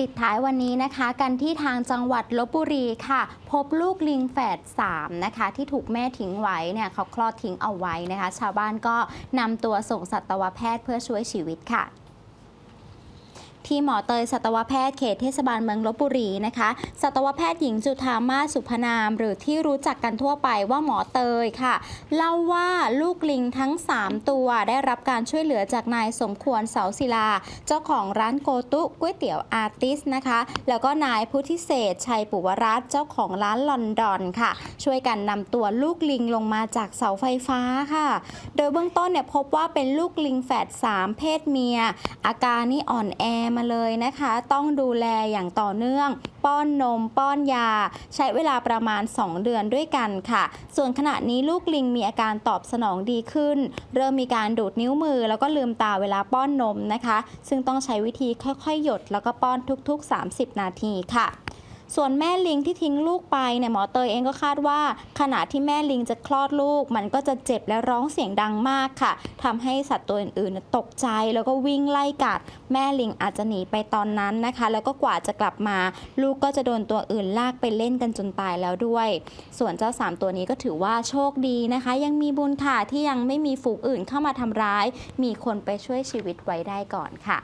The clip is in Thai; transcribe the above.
ปิดท้ายวันนี้นะคะ กันที่ทางจังหวัดลบบุรีค่ะ พบลูกลิงแฝด3นะคะ ที่ถูกแม่ทิ้งไว้เนี่ยเขาคลอดทิ้งเอาไว้นะคะ ชาวบ้านก็นำตัวส่งสัตวแพทย์เพื่อช่วยชีวิตค่ะ ที่หมอเตยสัตวแพทย์เขตเทศบาลเมืองลบบุรีนะคะ สัตวแพทย์หญิงจุธามาสุพนาม หรือที่รู้จักกันทั่วไปว่าหมอเตยค่ะ เล่าว่าลูกลิงทั้ง 3 ตัวได้รับการช่วยเหลือจากนายสมควรเสาศิลา เจ้าของร้านโกตุก๋วยเตี๋ยวอาร์ติสนะคะ แล้วก็นายพุทธิเศษชัยปุวรัตเจ้าของร้านลอนดอนค่ะ ช่วยกันนำตัวลูกลิงลงมาจากเสาไฟฟ้าค่ะ โดยเบื้องต้นเนี่ยพบว่าเป็นลูกลิงแฝด3เพศเมีย อาการนี่อ่อนแอมาเลยนะคะ ต้องดูแลอย่างต่อเนื่อง ป้อนนม ป้อนยา ใช้เวลาประมาณ 2 เดือนด้วยกันค่ะ ส่วนขณะนี้ลูกลิงมีอาการตอบสนองดีขึ้น เริ่มมีการดูดนิ้วมือ แล้วก็ลืมตาเวลาป้อนนมนะคะ ซึ่งต้องใช้วิธีค่อยๆ หยด แล้วก็ป้อนทุกๆ 30 นาทีค่ะ ส่วนแม่ลิงที่ทิ้งลูกไปเนี่ยหมอเตยเองก็คาดว่า ขณะที่แม่ลิงจะคลอดลูก มันก็จะเจ็บและร้องเสียงดังมากค่ะทำให้สัตว์ตัวอื่นๆตกใจแล้วก็วิ่งไล่กัด แม่ลิงอาจจะหนีไปตอนนั้นนะคะ แล้วก็กว่าจะกลับมา ลูกก็จะโดนตัวอื่นลากไปเล่นกันจนตายแล้วด้วย ส่วนเจ้าสามตัวนี้ก็ถือว่าโชคดีนะคะ ยังมีบุญค่ะที่ยังไม่มีฝูงอื่นเข้ามาทำร้าย มีคนไปช่วยชีวิตไว้ได้ก่อนค่ะ